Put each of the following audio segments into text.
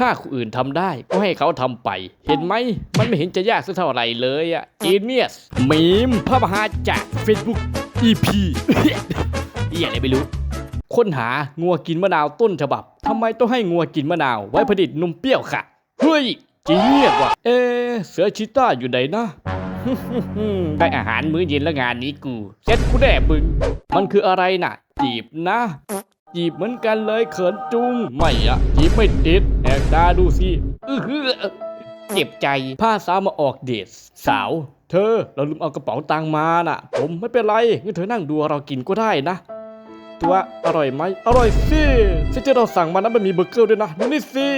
ถ้าคนอื่นทำได้ก็ให้เขาทำไป เห็นไหม มันไม่เห็นจะยากสักเท่าไหร่เลยอะจีเนียสมีมพระมหาจาก Facebook EP เหี้ยอะไรไม่รู้ ค้นหางัวกินมะนาวต้นฉบับทำไมต้องให้งัวกินมะนาว ไว้ผลิตนมเปรี้ยวค่ะ เฮ้ยจีเนียสว่ะ เอ เสือชิต้าอยู่ไหนนะได้อาหารมื้อเย็นแล้วงานนี้กู เซ็ตกูแน่มึง มันคืออะไรน่ะ จีบนะ จีบเหมือนกันเลยเขินจุงไม่อะจีบไม่ติดแอกตาดูสิอื้อหือเจ็บใจผ้าสาวมาออกเดทสาว เธอเราลืมเอากระเป๋าตังค์มาน่ะ ผมไม่เป็นไรงั้นเธอนั่งดูเรากินก็ได้นะ ตัวอร่อยไหมอร่อยสิที่ที่เราสั่งมานั้นมันมีเบอร์เกอร์ด้วยนะดูนี่สิ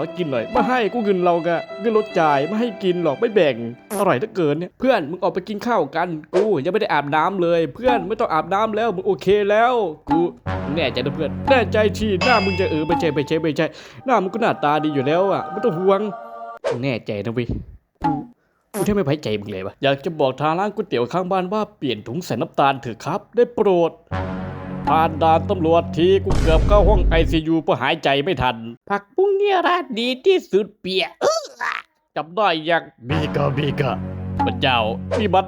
อกินหน่อยไม่ให้กูเงินเรากะเงินลดจ่ายไม่ให้กินหรอกไม่แบ่งอร่อยเหลือเกินเนี่ยเพื่อนมึงออกไปกินข้าวกันกูยังไม่ได้อาบน้ำเลย เพื่อนไม่ต้องอาบน้ำแล้วมึงโอเคแล้ว กูแน่ใจนะเพื่อนแน่ใจที่หน้ามึงจะเออไม่ใช่ไม่ใช่ไม่ใช่หน้ามึงก็หน้าตาดีอยู่แล้วอะไม่ต้องห่วงแน่ใจนะเว้ยกูกูแทบไม่ไว้ใจมึงเลยวะอยากจะบอกทางร้านก๋วยเตี๋ยวข้างบ้านว่าเปลี่ยนถุงใส่น้ำตาลเถอะครับ ได้โปรด ผ่านด่านตำรวจทีกูเกือบเข้าห้องไอซียูเพราะหายใจไม่ทัน ผักบุ้งเนี่ยร้านดีที่สุดเปียเออจับได้ยังบีกาบีกาพระเจ้านี่มัน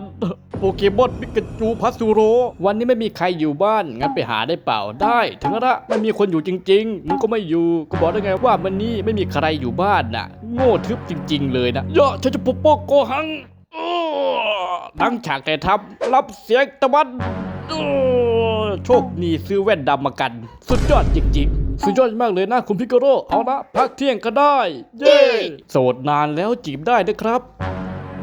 โปเกมอนปิกาจูพัสูโร วันนี้ไม่มีใครอยู่บ้าน งั้นไปหาได้เปล่าได้ ถึงละไม่มีคนอยู่จริงๆมึงก็ไม่อยู่ก็บอกได้ไงว่าวันนี้ไม่มีใครอยู่บ้านน่ะ โง่ทึบจริง ๆ เลยนะย่อฉันจะปกป้องโกหังอ้อหลังฉากแต่ทำรับเสียงตะวัน โอ้โชคดีซื้อแว่นดำมากัน สุดยอดจริงๆ สุดยอดมากเลยนะคุณพิกาโรเอาละพักเที่ยงก็ได้ เย้โสดนานแล้วจีบได้นะครับ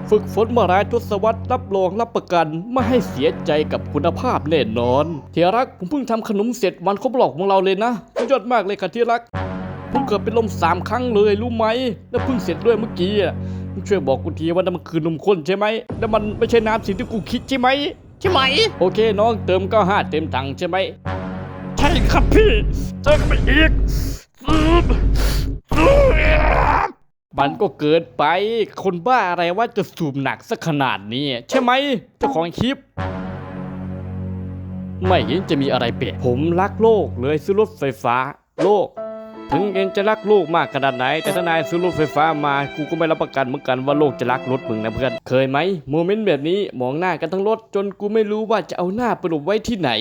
ฝึกฝนมาหลายทศวรรษรับรองรับประกัน ไม่ให้เสียใจกับคุณภาพแน่นอนที่รักผมเพิ่งทำขนมเสร็จวันครบรอบของเราเลยนะสุดยอดมากเลยค่ะที่รักผมเกือบเป็นลมสามครั้งเลยรู้ไหม แล้วเพิ่งเสร็จด้วยเมื่อกี้อะมึงช่วยบอกกูทีว่านั่นมันคือนมข้นใช่ไหมแล้วมันไม่ใช่น้ำสิ่งที่กูคิดใช่ไหม ใช่ไหม โอเคน้องเติม95เต็มถังใช่ไหมใช่ครับพี่เจอกันไปอีกมันก็เกินไป คนบ้าอะไรว่าจะสูบหนักสักขนาดนี้ ใช่ไหมเจ้าของคลิป ไม่เห็นจะมีอะไรเปลี่ยนผมรักโลกเลยซื้อรถไฟฟ้า โลก ถึงเองจะรักโลกมากขนาดไหน แต่ถ้านายซื้อรถไฟฟ้ามา กูก็ไม่รับประกันเหมือนกันว่าโลกจะรักรถมึงนะเพื่อน เคยไหมโมเมนต์แบบนี้มองหน้ากันทั้งรถจนกูไม่รู้ว่าจะเอาหน้าไปหลบไว้ที่ไหน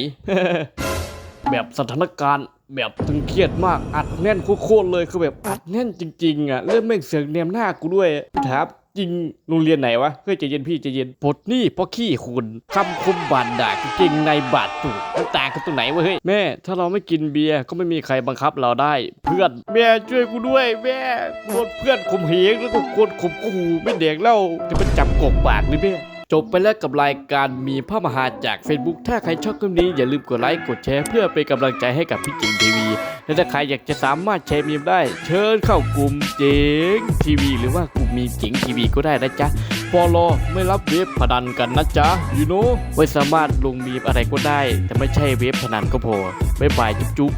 แบบสถานการณ์แบบตึงเครียดมากอัดแน่นโคตรๆเลยคือแบบอัดแน่นจริงๆอะเริ่มแม่งเสียงเนียมหน้ากูด้วยถาม จริงโรงเรียนไหนวะเฮ้ยใจเย็นพี่ใจเย็นปลดหนี่เพราะขี้คุณคำคมบานด่ากางเก่งในบาดตูดมันต่างกันตรงไหนวะเฮ้ยแม่ ถ้าเราไม่กินเบียร์ก็ไม่มีใครบังคับเราได้ เพื่อนแม่ช่วยกูด้วย แม่โดนเพื่อนข่มเหงแล้วก็โคนข่มขู่ไม่เด็กเล่าจะเป็นจับกบปากเลยแม่ จบไปแล้วกับรายการมีพระมหาจาก Facebook ถ้าใครชอบคลิปนี้อย่าลืมกดไลค์กดแชร์เพื่อเป็นกำลังใจให้กับพี่จิงทีวี และถ้าใครอยากจะสามารถแชร์มีมได้ เชิญเข้ากลุ่มเจ๋งทีวี หรือว่ากลุ่มมีเจ๋งทีวีก็ได้นะจ๊ะฟอลโลไม่รับเว็บพนันกันนะจ๊ะยูโน่ไว้สามารถลงมีมอะไรก็ได้ แต่ไม่ใช่เว็บพนันก็พอบ๊ายบายจุ๊บ